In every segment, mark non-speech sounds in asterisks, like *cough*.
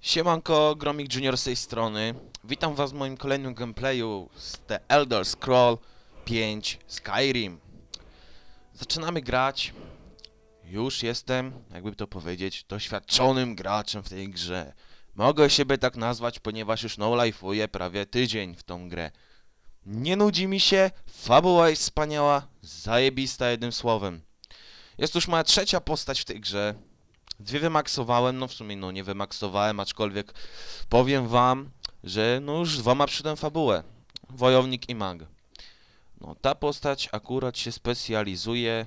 Siemanko, Gromik Junior z tej strony. Witam was w moim kolejnym gameplayu z The Elder Scroll 5 Skyrim. Zaczynamy grać. Już jestem, jakby to powiedzieć, doświadczonym graczem w tej grze. Mogę siebie tak nazwać, ponieważ już no life'uję prawie tydzień w tą grę. Nie nudzi mi się, fabuła jest wspaniała, zajebista jednym słowem. Jest już moja trzecia postać w tej grze. Dwie wymaksowałem, no w sumie no nie wymaksowałem, aczkolwiek powiem wam, że no już dwoma przyszedłem fabułę. Wojownik i mag. No ta postać akurat się specjalizuje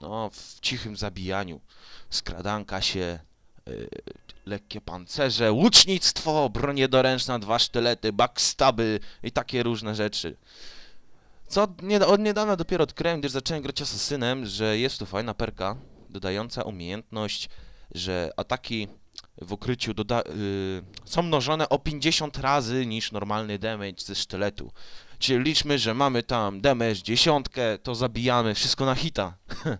no, w cichym zabijaniu. Skradanka się, yy, lekkie pancerze, łucznictwo, bronie doręczna, dwa sztylety, backstaby i takie różne rzeczy. Co nie, od niedawna dopiero odkryłem, gdyż zacząłem grać asasynem, że jest tu fajna perka dodająca umiejętność że ataki w ukryciu doda- y, są mnożone o 50 razy niż normalny damage ze sztyletu. Czyli liczmy, że mamy tam damage dziesiątkę, to zabijamy wszystko na hita. *laughs*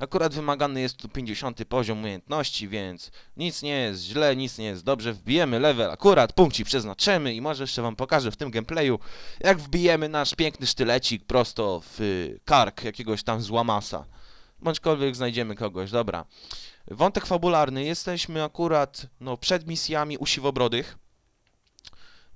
Akurat wymagany jest tu 50 poziom umiejętności, więc nic nie jest źle, nic nie jest dobrze. Wbijemy level, akurat punkcik przeznaczymy i może jeszcze wam pokażę w tym gameplayu, jak wbijemy nasz piękny sztylecik prosto w kark jakiegoś tam złamasa. Bądźkolwiek znajdziemy kogoś, dobra. Wątek fabularny. Jesteśmy akurat no, przed misjami u Siwobrodych.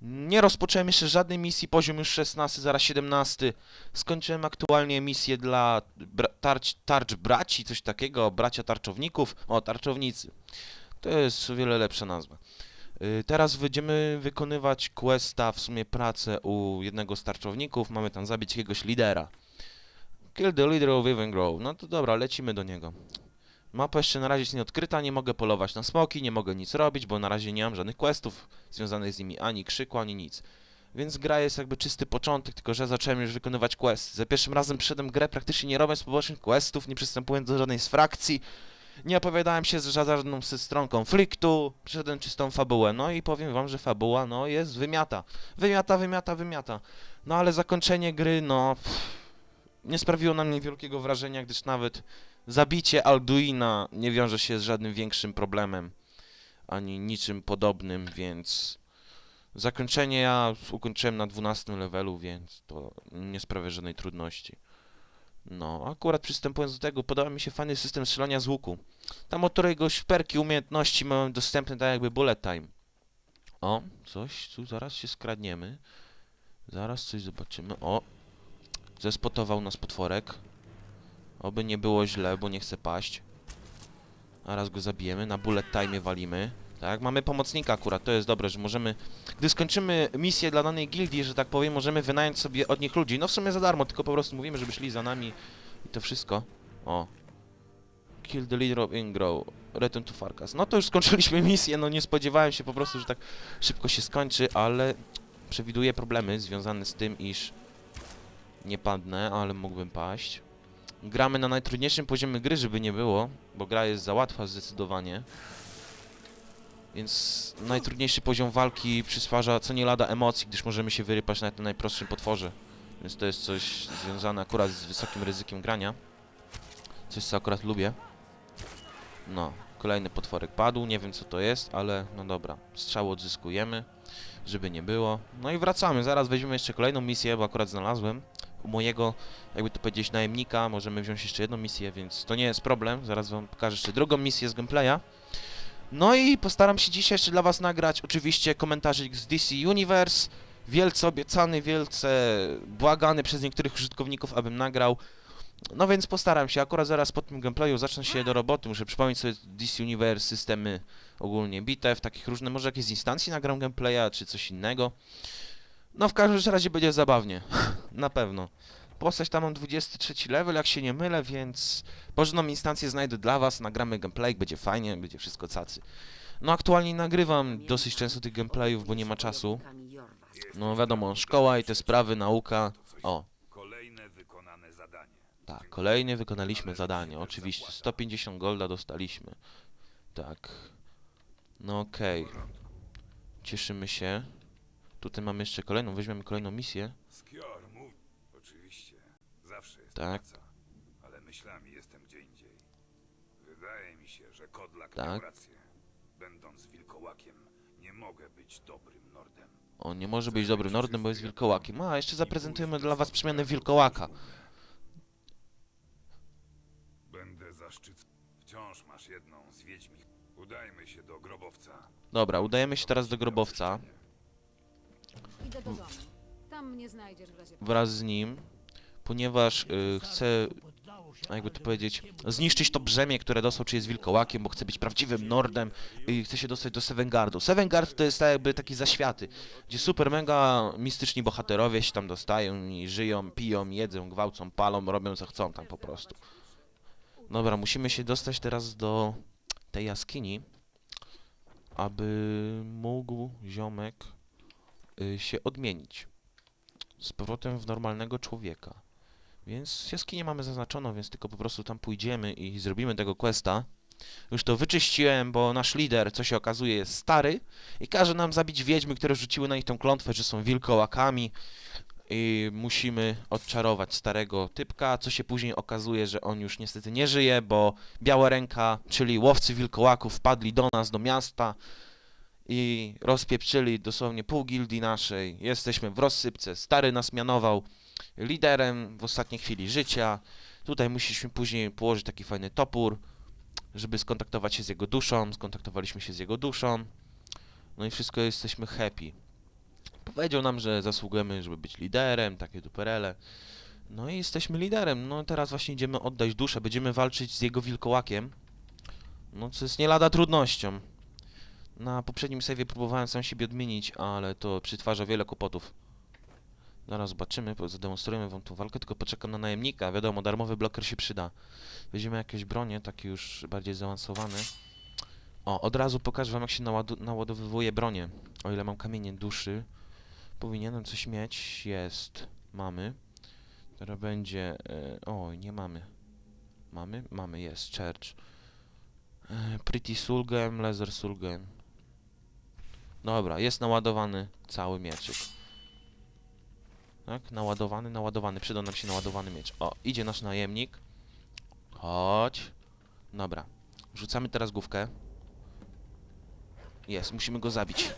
Nie rozpocząłem jeszcze żadnej misji, poziom już 16, zaraz 17. Skończyłem aktualnie misję dla bra tarcz, tarcz braci, coś takiego, bracia tarczowników. O, tarczownicy. To jest o wiele lepsza nazwa. Y, Teraz będziemy wykonywać questa, w sumie pracę u jednego z tarczowników. Mamy tam zabić jakiegoś lidera. Kill the leader of Grove. No to dobra, lecimy do niego. Mapa jeszcze na razie jest nieodkryta, nie mogę polować na smoki, nie mogę nic robić, bo na razie nie mam żadnych questów związanych z nimi, ani krzyku, ani nic. Więc gra jest jakby czysty początek, tylko że zacząłem już wykonywać quest. Za pierwszym razem przyszedłem grę praktycznie nie robiąc pobocznych questów, nie przystępując do żadnej z frakcji, nie opowiadałem się z żadną ze stron konfliktu, przyszedłem czystą fabułę. No i powiem wam, że fabuła, no jest wymiata. Wymiata, wymiata, wymiata. No ale zakończenie gry, no... Pff, nie sprawiło na mnie wielkiego wrażenia, gdyż nawet zabicie Alduina nie wiąże się z żadnym większym problemem, ani niczym podobnym, więc zakończenie ja ukończyłem na 12 levelu, więc to nie sprawia żadnej trudności. No, akurat przystępując do tego, podoba mi się fajny system strzelania z łuku. Tam od któregoś perki umiejętności mamy dostępne tak jakby bullet time. O, coś, tu zaraz się skradniemy. Zaraz coś zobaczymy. O, zespotował nas potworek. Oby nie było źle, bo nie chce paść. A raz go zabijemy, na bullet time walimy. Tak, mamy pomocnika akurat, to jest dobre, że możemy... Gdy skończymy misję dla danej gildii, że tak powiem, możemy wynająć sobie od nich ludzi. No w sumie za darmo, tylko po prostu mówimy, żeby szli za nami i to wszystko. O. Kill the leader of Ingrow. Return to Farkas. No to już skończyliśmy misję, no nie spodziewałem się po prostu, że tak szybko się skończy, ale przewiduję problemy związane z tym, iż nie padnę, ale mógłbym paść. Gramy na najtrudniejszym poziomie gry, żeby nie było, bo gra jest za łatwa zdecydowanie. Więc najtrudniejszy poziom walki przysparza co nie lada emocji, gdyż możemy się wyrypać na najprostszym potworze. Więc to jest coś związane akurat z wysokim ryzykiem grania. Coś co akurat lubię. No, kolejny potworek padł, nie wiem co to jest, ale no dobra. Strzał odzyskujemy, żeby nie było. No i wracamy, zaraz weźmiemy jeszcze kolejną misję, bo akurat znalazłem mojego, jakby to powiedzieć, najemnika. Możemy wziąć jeszcze jedną misję, więc to nie jest problem. Zaraz wam pokażę jeszcze drugą misję z gameplaya. No i postaram się dzisiaj jeszcze dla was nagrać oczywiście komentarzyk z DC Universe. Wielce obiecany, wielce błagany przez niektórych użytkowników, abym nagrał. No więc postaram się, akurat zaraz po tym gameplayu zacznę się do roboty, muszę przypomnieć sobie DC Universe, systemy ogólnie bitew, takich różnych, może jakieś z instancji nagram gameplaya, czy coś innego. No w każdym razie będzie zabawnie, na pewno. Postać tam mam 23 level, jak się nie mylę, więc porządną instancję znajdę dla was, nagramy gameplay, będzie fajnie, będzie wszystko cacy. No aktualnie nagrywam dosyć często tych gameplayów, bo nie ma czasu. No wiadomo, szkoła i te sprawy, nauka. O, Kolejne wykonane zadanie. tak, kolejny wykonaliśmy zadanie, oczywiście. 150 golda dostaliśmy. Tak. No okej. Cieszymy się. Tutaj mamy jeszcze kolejną, weźmiemy kolejną misję. Skior. Oczywiście. Zawsze jest Tak. praca. Ale myślami jestem gdzie indziej. Wydaje mi się, że Kodlak Tak. miał rację. Będąc wilkołakiem, Nie mogę być dobrym Nordem. On nie może być dobrym Nordem, bo jest wilkołakiem. A, jeszcze zaprezentujemy dla was przemianę wilkołaka. Będę zaszczycony. Wciąż masz jedną z wiedźmi. Udajmy się do grobowca. Dobra, udajemy się teraz do grobowca. Idę do domu. Tam mnie znajdziesz w razie wraz z nim, ponieważ y, chce, a jakby to powiedzieć, zniszczyć to brzemię, które dostał, czy jest wilkołakiem, bo chce być prawdziwym Nordem i chce się dostać do Sevengardu. Sevengard to jest tak jakby taki zaświaty, gdzie super mega mistyczni bohaterowie się tam dostają i żyją, piją, jedzą, gwałcą, palą, robią co chcą tam po prostu. Dobra, musimy się dostać teraz do tej jaskini, aby mógł ziomek się odmienić z powrotem w normalnego człowieka. Więc jaskinię mamy zaznaczoną, więc tylko po prostu tam pójdziemy i zrobimy tego questa. Już to wyczyściłem, bo nasz lider, co się okazuje, jest stary i każe nam zabić wiedźmy, które rzuciły na nich tą klątwę, że są wilkołakami i musimy odczarować starego typka, co się później okazuje, że on już niestety nie żyje, bo Biała Ręka, czyli łowcy wilkołaków wpadli do nas, do miasta i rozpieprzyli dosłownie pół gildii naszej. Jesteśmy w rozsypce. Stary nas mianował liderem w ostatniej chwili życia. Tutaj musieliśmy później położyć taki fajny topór, żeby skontaktować się z jego duszą. Skontaktowaliśmy się z jego duszą. No i wszystko jesteśmy happy. Powiedział nam, że zasługujemy, żeby być liderem, takie duperele. No i jesteśmy liderem. No teraz właśnie idziemy oddać duszę. Będziemy walczyć z jego wilkołakiem. No co jest nie lada trudnością. Na poprzednim save'ie próbowałem sam siebie odmienić, ale to przytwarza wiele kłopotów. Zaraz zobaczymy, zademonstrujemy wam tą walkę, tylko poczekam na najemnika. Wiadomo, darmowy bloker się przyda. Weźmiemy jakieś bronie, takie już bardziej zaawansowane. O, od razu pokażę wam, jak się naładu naładowywuje. O ile mam kamienie duszy. Powinienem coś mieć. Jest. Mamy. Teraz będzie... E, o, nie mamy. Mamy? Mamy, jest. Church. E, Pretty Sulgem, Laser Sulgem. Dobra, jest naładowany cały mieczyk. Tak, naładowany, naładowany. Przydał nam się naładowany miecz. O, idzie nasz najemnik. Chodź. Dobra. Rzucamy teraz główkę. Jest, musimy go zabić.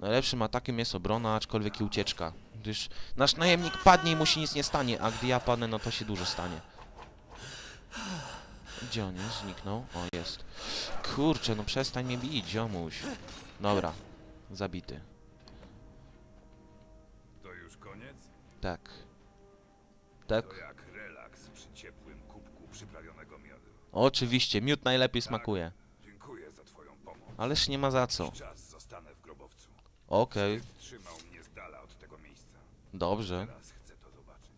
Najlepszym atakiem jest obrona, aczkolwiek i ucieczka. Gdyż nasz najemnik padnie i mu się nic nie stanie, a gdy ja padnę, no to się dużo stanie. Gdzie on jest? Zniknął? O, jest. Kurczę, no przestań mnie bić, ziomuś. Dobra, zabity. To już koniec? Tak. Tak? To jak relaks przy ciepłym kubku przyprawionego miodu. Oczywiście, miód najlepiej smakuje. Dziękuję za twoją pomoc. Ależ nie ma za co. Czas zostanę w grobowcu. Okej, Wstyd trzymał mnie z dala od tego miejsca. dobrze. Teraz chcę to zobaczyć.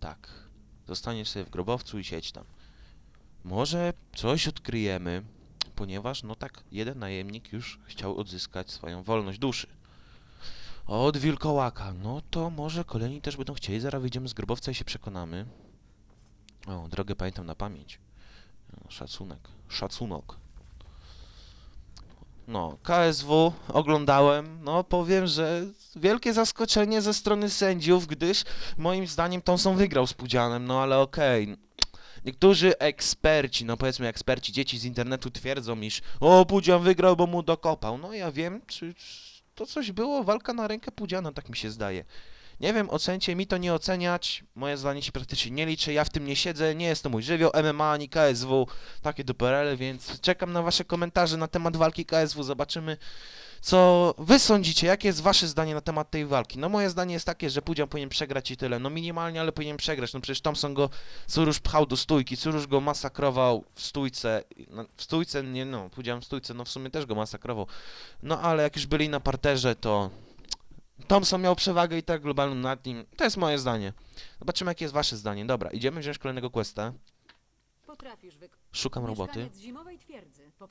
Tak. Zostaniesz sobie w grobowcu i siedź tam. Może coś odkryjemy, ponieważ, no tak, jeden najemnik już chciał odzyskać swoją wolność duszy. Od wilkołaka. No to może kolejni też będą chcieli. Zaraz wyjdziemy z grobowca i się przekonamy. O, drogę pamiętam na pamięć. Szacunek. Szacunok. No, KSW oglądałem. No, powiem, że wielkie zaskoczenie ze strony sędziów, gdyż moim zdaniem Thompson wygrał z Pudzianem, no ale okej. Niektórzy eksperci, no powiedzmy eksperci, dzieci z internetu twierdzą, iż o, Pudzian wygrał, bo mu dokopał. No ja wiem, czy to coś było, walka na rękę Pudziana, tak mi się zdaje. Nie wiem, ocencie, mi to nie oceniać, moje zdanie się praktycznie nie liczy, ja w tym nie siedzę, nie jest to mój żywioł, MMA ani KSW, takie duperele, więc czekam na wasze komentarze na temat walki KSW, zobaczymy co wy sądzicie, jakie jest wasze zdanie na temat tej walki? No moje zdanie jest takie, że Pudzian powinien przegrać i tyle. No minimalnie, ale powinien przegrać. No przecież Thompson go Surusz pchał do stójki, Surusz go masakrował w stójce. No, w stójce, nie no, Pudzian w stójce, no w sumie też go masakrował. No ale jak już byli na parterze, to Thompson miał przewagę i tak globalną nad nim. To jest moje zdanie. Zobaczymy, jakie jest wasze zdanie. Dobra, idziemy wziąć kolejnego questa. Szukam roboty.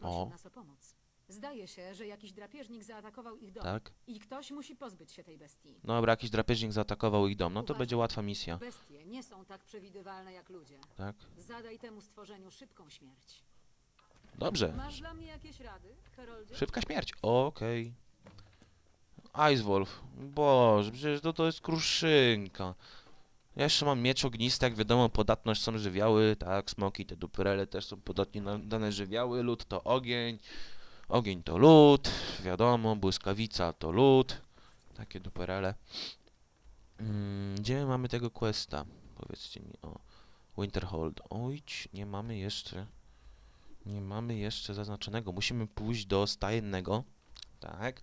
O. nas o pomoc. Zdaje się, że jakiś drapieżnik zaatakował ich dom. Tak. I ktoś musi pozbyć się tej bestii. Dobra, jakiś drapieżnik zaatakował ich dom. No to Uważaj. będzie łatwa misja. Bestie nie są tak przewidywalne jak ludzie. Tak. Zadaj temu stworzeniu szybką śmierć. Dobrze. Masz dla mnie jakieś rady? Szybka śmierć. Okej. Ice Wolf. Boże, przecież to, to jest kruszynka. Ja jeszcze mam miecz ognisty, jak wiadomo, podatność są żywioły, tak, smoki, te duperele też są podatni na dane żywioły, lód to ogień, ogień to lód, wiadomo, błyskawica to lód, takie duperele. Mm, gdzie my mamy tego questa? Powiedzcie mi, o, Winterhold, ojć, nie mamy jeszcze, nie mamy jeszcze zaznaczonego, musimy pójść do stajennego, tak,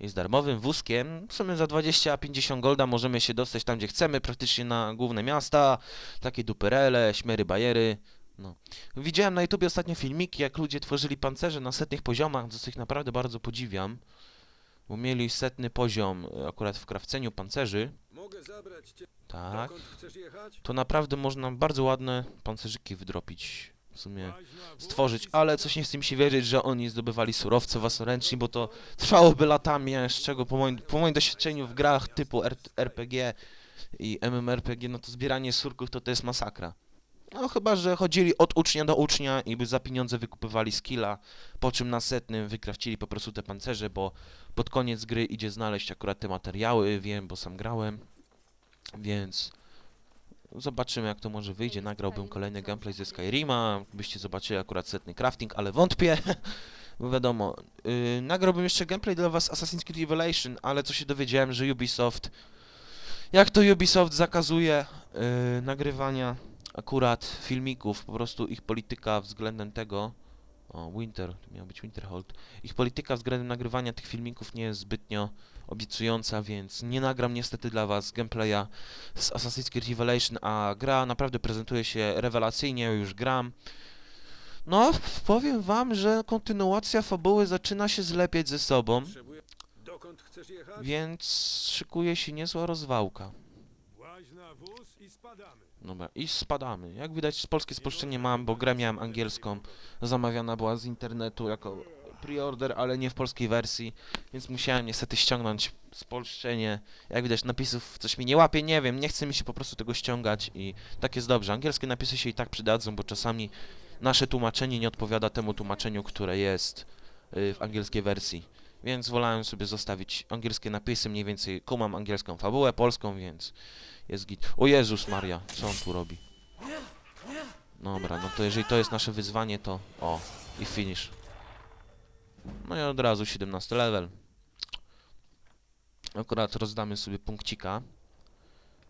jest darmowym wózkiem. W sumie za 20-50 golda możemy się dostać tam, gdzie chcemy, praktycznie na główne miasta. Takie duperele, śmery, bajery. No. Widziałem na YouTubie ostatnio filmiki, jak ludzie tworzyli pancerze na setnych poziomach, co ich naprawdę bardzo podziwiam. Bo mieli setny poziom e, akurat w krawceniu pancerzy. Mogę zabrać cię. Tak. To naprawdę można bardzo ładne pancerzyki wydropić. W sumie stworzyć, ale coś nie chce mi się wierzyć, że oni zdobywali surowce własnoręcznie, bo to trwałoby latami, z czego po moim, po moim doświadczeniu w grach typu RPG i MMORPG, no to zbieranie surków to to jest masakra. No chyba, że chodzili od ucznia do ucznia i by za pieniądze wykupywali skilla, po czym na setnym wykrawcili po prostu te pancerze, bo pod koniec gry idzie znaleźć akurat te materiały, wiem, bo sam grałem, więc zobaczymy jak to może wyjdzie. Nagrałbym kolejny gameplay ze Skyrima, byście zobaczyli akurat setny crafting, ale wątpię, *laughs* bo wiadomo. Yy, nagrałbym jeszcze gameplay dla was Assassin's Creed Revelation, ale co się dowiedziałem, że Ubisoft, jak to Ubisoft zakazuje yy, nagrywania akurat filmików, po prostu ich polityka względem tego, o, Winter, to miał być Winterhold. Ich polityka względem nagrywania tych filmików nie jest zbytnio obiecująca, więc nie nagram niestety dla was gameplaya z Assassin's Creed Revelation, a gra naprawdę prezentuje się rewelacyjnie, już gram. No, powiem wam, że kontynuacja fabuły zaczyna się zlepiać ze sobą, więc szykuje się niezła rozwałka. Dobra, i spadamy. Jak widać, polskie spolszczenie mam, bo grę miałem angielską. Zamawiana była z internetu jako preorder, ale nie w polskiej wersji, więc musiałem niestety ściągnąć spolszczenie. Jak widać, napisów coś mi nie łapie, nie wiem, nie chce mi się po prostu tego ściągać i tak jest dobrze. Angielskie napisy się i tak przydadzą, bo czasami nasze tłumaczenie nie odpowiada temu tłumaczeniu, które jest y, w angielskiej wersji. Więc wolałem sobie zostawić angielskie napisy, mniej więcej kumam angielską fabułę, polską, więc jest git. O Jezus Maria, co on tu robi? Dobra, no to jeżeli to jest nasze wyzwanie, to o, i finish. No i od razu 17 level. Akurat rozdamy sobie punkcika.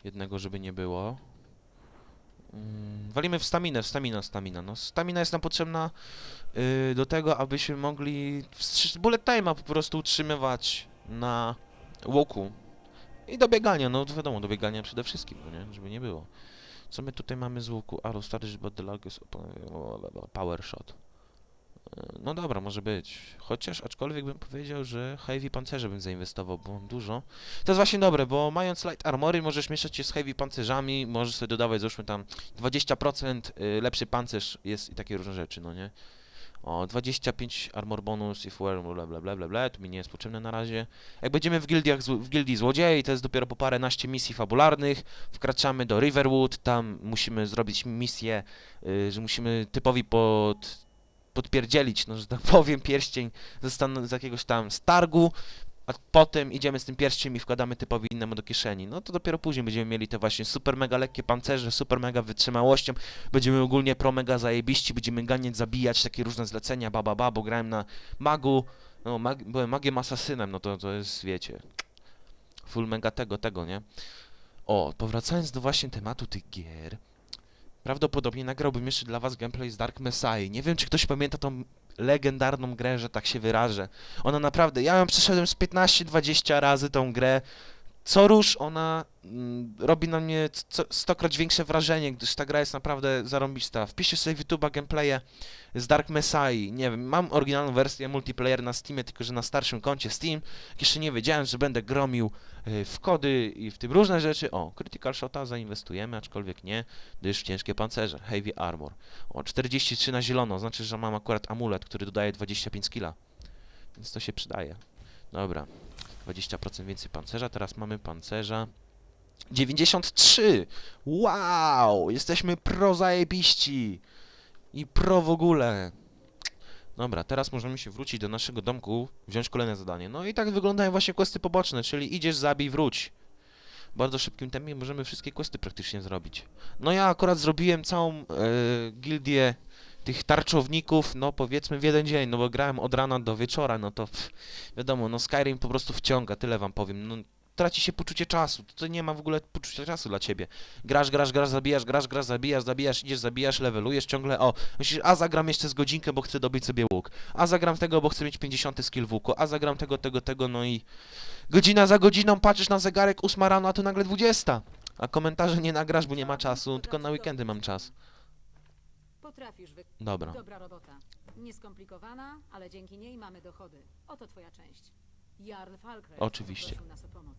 Jednego, żeby nie było. Mm, walimy w staminę, stamina, stamina. No, stamina jest nam potrzebna yy, do tego, abyśmy mogli bullet time'a po prostu utrzymywać na łoku. I do biegania, no wiadomo, do biegania przede wszystkim, no nie? Żeby nie było. Co my tutaj mamy z łuku? Arrow is open- power shot. E, No dobra, może być. Chociaż aczkolwiek bym powiedział, że heavy pancerze bym zainwestował, bo mam dużo. To jest właśnie dobre, bo mając light armory możesz mieszać się z heavy pancerzami, możesz sobie dodawać załóżmy tam 20% y, lepszy pancerz jest i takie różne rzeczy, no nie? O, 25 armor bonus if wear bla bla bla bla bla, to mi nie jest potrzebne na razie. Jak będziemy w gildiach, w gildii złodziei, to jest dopiero po paręnaście misji fabularnych, wkraczamy do Riverwood, tam musimy zrobić misję, y, że musimy typowi pod, podpierdzielić, no że tak *laughs* powiem, pierścień ze, z jakiegoś tam stargu, a potem idziemy z tym pierściem i wkładamy typowi innemu do kieszeni. No to dopiero później będziemy mieli te właśnie super mega lekkie pancerze, super mega wytrzymałością, będziemy ogólnie pro mega zajebiści, będziemy ganiać, zabijać, takie różne zlecenia, ba ba ba, bo grałem na magu, no mag, byłem magiem asasynem, no to, to jest, wiecie, full mega tego, tego, nie? O, powracając do właśnie tematu tych gier, prawdopodobnie nagrałbym jeszcze dla was gameplay z Dark Messiah. Nie wiem, czy ktoś pamięta tą legendarną grę, że tak się wyrażę. Ona naprawdę, ja ją przeszedłem z 15-20 razy tą grę. Co rusz ona mm, robi na mnie stokroć większe wrażenie, gdyż ta gra jest naprawdę zarąbista. Wpiszcie sobie w YouTube'a gameplaye z Dark Messiah. Nie wiem, mam oryginalną wersję multiplayer na Steamie, tylko że na starszym koncie Steam. Jeszcze nie wiedziałem, że będę gromił y, w kody i w tym różne rzeczy. O, Critical Shota zainwestujemy, aczkolwiek nie, gdyż ciężkie pancerze, Heavy Armor. O, 43 na zielono, znaczy, że mam akurat amulet, który dodaje 25 skilla. Więc to się przydaje. Dobra, 20% więcej pancerza, teraz mamy pancerza 93! Wow! Jesteśmy pro zajebiści! I pro w ogóle! Dobra, teraz możemy się wrócić do naszego domku, wziąć kolejne zadanie. No i tak wyglądają właśnie questy poboczne, czyli idziesz, zabij, wróć. w bardzo szybkim tempie możemy wszystkie questy praktycznie zrobić. No ja akurat zrobiłem całą e, gildię tych tarczowników, no powiedzmy w jeden dzień, no bo grałem od rana do wieczora, no to pff, wiadomo, no Skyrim po prostu wciąga, tyle wam powiem. No, traci się poczucie czasu, to nie ma w ogóle poczucia czasu dla ciebie. Grasz, grasz, grasz, zabijasz, grasz, grasz, zabijasz, zabijasz, idziesz, zabijasz, levelujesz ciągle, o, myślisz, a zagram jeszcze z godzinkę, bo chcę dobyć sobie łuk, a zagram tego, bo chcę mieć 50 skill w łuku, a zagram tego, tego, tego, no i godzina za godziną patrzysz na zegarek, 8 rano, a tu nagle 20. A komentarze nie nagrasz, bo nie ma czasu, tylko na weekendy mam czas. Potrafisz wy... Dobra. Dobra robota. Nieskomplikowana, ale dzięki niej mamy dochody. Oto twoja część. Jarl Falkrecht Oczywiście. nas o pomoc.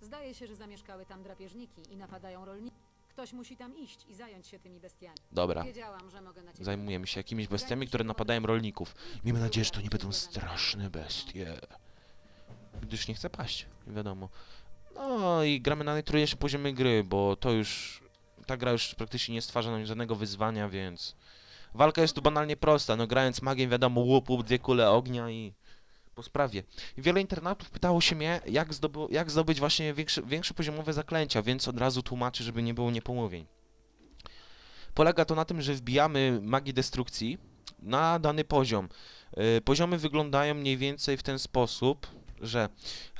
Zdaje się, że zamieszkały tam drapieżniki i napadają rolników. Ktoś musi tam iść i zająć się tymi bestiami. Dobra. Wiedziałam, że mogę na ciebie... Zajmujemy się jakimiś bestiami, które napadają rolników. Miejmy nadzieję, że to nie będą straszne bestie. Gdyż nie chcę paść, wiadomo. No i gramy na najtrudniejszym poziomie gry, bo to już... Ta gra już praktycznie nie stwarza nam żadnego wyzwania, więc... Walka jest tu banalnie prosta, no grając magiem wiadomo, łup, łup, dwie kule ognia i... Po sprawie. Wiele internautów pytało się mnie, jak, jak zdobyć właśnie większe, większe poziomowe zaklęcia, więc od razu tłumaczę, żeby nie było niepomówień. Polega to na tym, że wbijamy magię destrukcji na dany poziom. Yy, poziomy wyglądają mniej więcej w ten sposób, że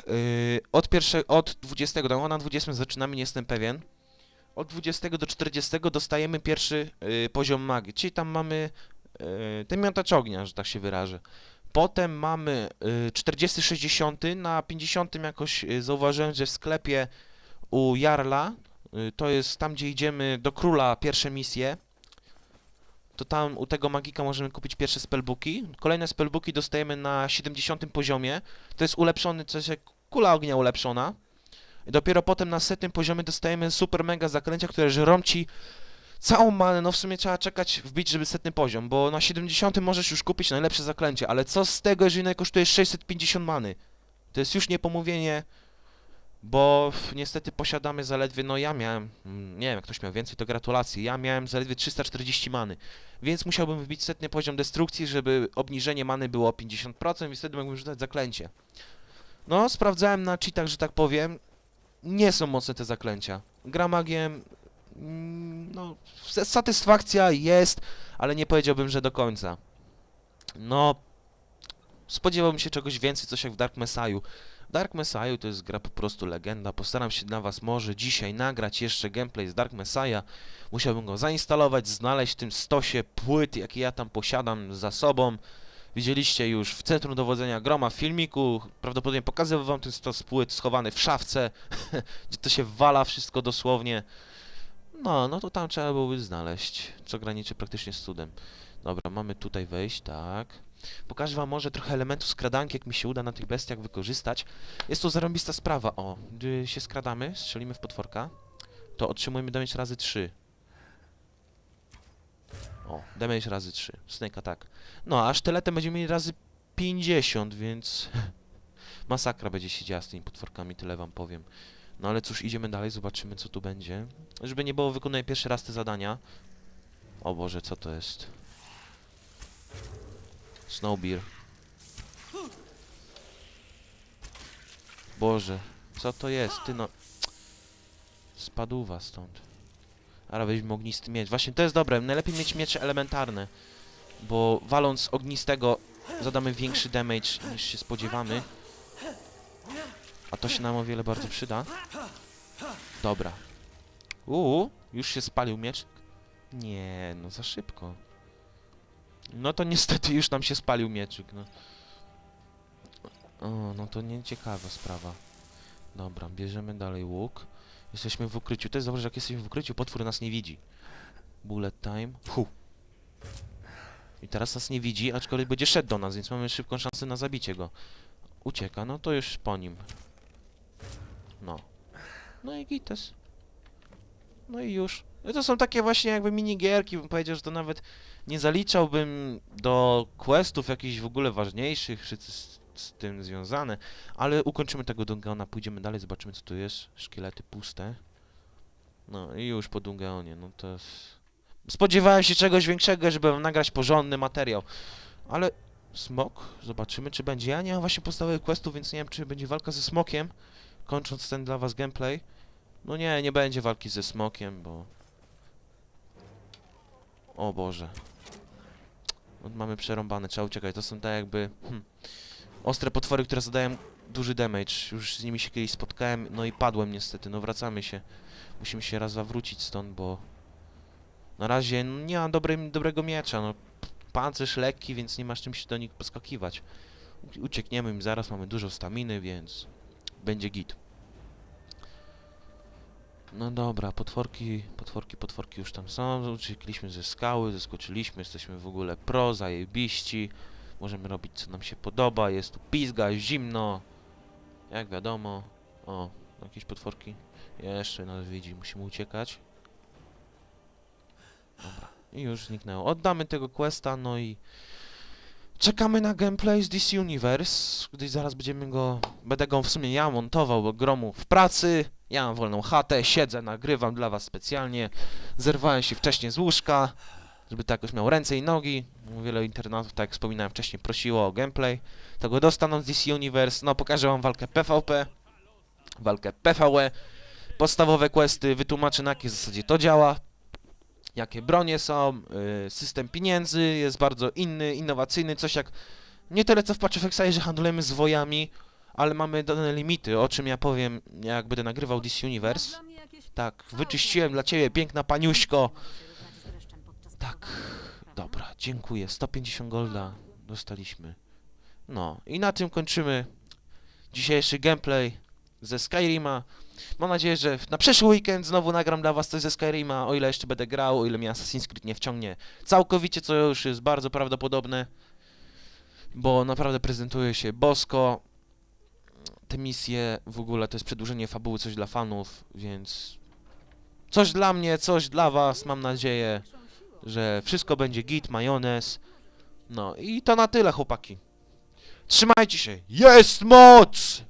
yy, od, pierwsze, od 20, do na 20 zaczynamy, nie jestem pewien. Od 20 do 40 dostajemy pierwszy yy, poziom magii, czyli tam mamy yy, ten miotacz ognia, że tak się wyrażę. Potem mamy y, 40-60, na 50 jakoś y, zauważyłem, że w sklepie u Jarla, y, to jest tam, gdzie idziemy do króla, pierwsze misje, to tam u tego magika możemy kupić pierwsze spellbooki. Kolejne spellbooki dostajemy na 70 poziomie, to jest ulepszony, coś jak kula ognia ulepszona. Dopiero potem na setnym poziomie dostajemy super mega zaklęcia, które żrą ci całą manę, no w sumie trzeba czekać, wbić, żeby setny poziom, bo na 70 możesz już kupić najlepsze zaklęcie, ale co z tego, jeżeli kosztuje 650 many? To jest już niepomówienie, bo niestety posiadamy zaledwie, no ja miałem, mm, nie wiem, jak ktoś miał więcej, to gratulacje, ja miałem zaledwie 340 many, więc musiałbym wbić setny poziom destrukcji, żeby obniżenie many było o 50% i wtedy mógłbym rzucać zaklęcie. No, sprawdzałem na cheatach, że tak powiem, nie są mocne te zaklęcia. Gra magiem, mm, no, satysfakcja jest, ale nie powiedziałbym, że do końca. No, spodziewałbym się czegoś więcej, coś jak w Dark Messiah. Dark Messiah to jest gra po prostu legenda. Postaram się dla Was może dzisiaj nagrać jeszcze gameplay z Dark Messiah. Musiałbym go zainstalować, znaleźć w tym stosie płyt, jakie ja tam posiadam za sobą. Widzieliście już w centrum dowodzenia groma filmiku. Prawdopodobnie pokazywał Wam ten stos płyt schowany w szafce, *laughs* gdzie to się wala wszystko dosłownie. No, no to tam trzeba byłoby znaleźć, co graniczy praktycznie z cudem. Dobra, mamy tutaj wejść, tak. Pokażę wam może trochę elementów skradanki, jak mi się uda na tych bestiach wykorzystać. Jest to zarąbista sprawa, o. Gdy się skradamy, strzelimy w potworka, to otrzymujemy damage razy 3. O, damage razy 3. Snake attack. No, a sztyletem będziemy mieli razy 50, więc... *laughs* Masakra będzie się działa z tymi potworkami, tyle wam powiem. No ale cóż, idziemy dalej, zobaczymy co tu będzie. Żeby nie było, wykonuję pierwszy raz te zadania. O Boże, co to jest? Snowbeer. Boże, co to jest? Ty no... *tsk* Spadła stąd. Ale ognisty miecz. Właśnie to jest dobre, najlepiej mieć miecze elementarne. Bo waląc ognistego zadamy większy damage niż się spodziewamy. A to się nam o wiele bardzo przyda. Dobra. Uuu, już się spalił miecz. Nie, no za szybko. No to niestety już nam się spalił mieczyk, no. O, no to nieciekawa sprawa. Dobra, bierzemy dalej łuk. Jesteśmy w ukryciu. To jest dobrze, że jak jesteśmy w ukryciu, potwór nas nie widzi. Bullet time. Hu. I teraz nas nie widzi, aczkolwiek będzie szedł do nas, więc mamy szybką szansę na zabicie go. Ucieka, no to już po nim. No. No i gites. No i już. No to są takie właśnie jakby minigierki, bym powiedział, że to nawet nie zaliczałbym do questów jakichś w ogóle ważniejszych, czy z, tym związane, ale ukończymy tego Dungeona, pójdziemy dalej, zobaczymy co tu jest. Szkielety puste. No i już po Dungeonie, no to jest... Spodziewałem się czegoś większego, żeby nagrać porządny materiał, ale smok, zobaczymy czy będzie. Ja nie mam właśnie podstawowych questów, więc nie wiem czy będzie walka ze smokiem, kończąc ten dla was gameplay. No nie, nie będzie walki ze smokiem, bo... O Boże. Mamy przerąbane, trzeba uciekać. To są tak jakby... Hmm, ostre potwory, które zadają duży damage. Już z nimi się kiedyś spotkałem, no i padłem niestety. No wracamy się. Musimy się raz zawrócić stąd, bo... Na razie nie mam dobrego miecza, no. Pancerz lekki, więc nie masz czym się do nich poskakiwać. Uciekniemy im zaraz, mamy dużo staminy, więc... Będzie git. No dobra, potworki, potworki, potworki już tam są. Uciekliśmy ze skały, zeskoczyliśmy, jesteśmy w ogóle pro, zajebiści. Możemy robić co nam się podoba, jest tu pizga, zimno. Jak wiadomo. O, jakieś potworki. Jeszcze nas widzi, musimy uciekać. Dobra, i już zniknęło. Oddamy tego questa, no i... Czekamy na gameplay z DC Universe, gdyż zaraz będziemy go... Będę go w sumie ja montował, bo gromu w pracy. Ja mam wolną chatę, siedzę, nagrywam dla was specjalnie. Zerwałem się wcześniej z łóżka, żeby to jakoś miał ręce i nogi. Wiele internautów, tak jak wspominałem wcześniej, prosiło o gameplay. To go dostaną z DC Universe. No, pokażę wam walkę PvP, walkę PvE, podstawowe questy, wytłumaczę na jakiej zasadzie to działa, jakie bronie są, y, system pieniędzy jest bardzo inny, innowacyjny, coś jak nie tyle co w Patch of Exile, że handlujemy zwojami, ale mamy dane limity, o czym ja powiem, jak będę nagrywał DC Universe. Tak, wyczyściłem dla ciebie, piękna paniuśko. Mogę się równać z dreszczem podczas Tak? Dobra, dziękuję. 150 golda dostaliśmy. No, i na tym kończymy dzisiejszy gameplay ze Skyrima. Mam nadzieję, że na przyszły weekend znowu nagram dla was coś ze Skyrima, o ile jeszcze będę grał, o ile mnie Assassin's Creed nie wciągnie całkowicie, co już jest bardzo prawdopodobne, bo naprawdę prezentuje się bosko. Te misje w ogóle to jest przedłużenie fabuły, coś dla fanów, więc coś dla mnie, coś dla was, mam nadzieję. Że wszystko będzie git, majonez. No i to na tyle, chłopaki. Trzymajcie się. Jest moc!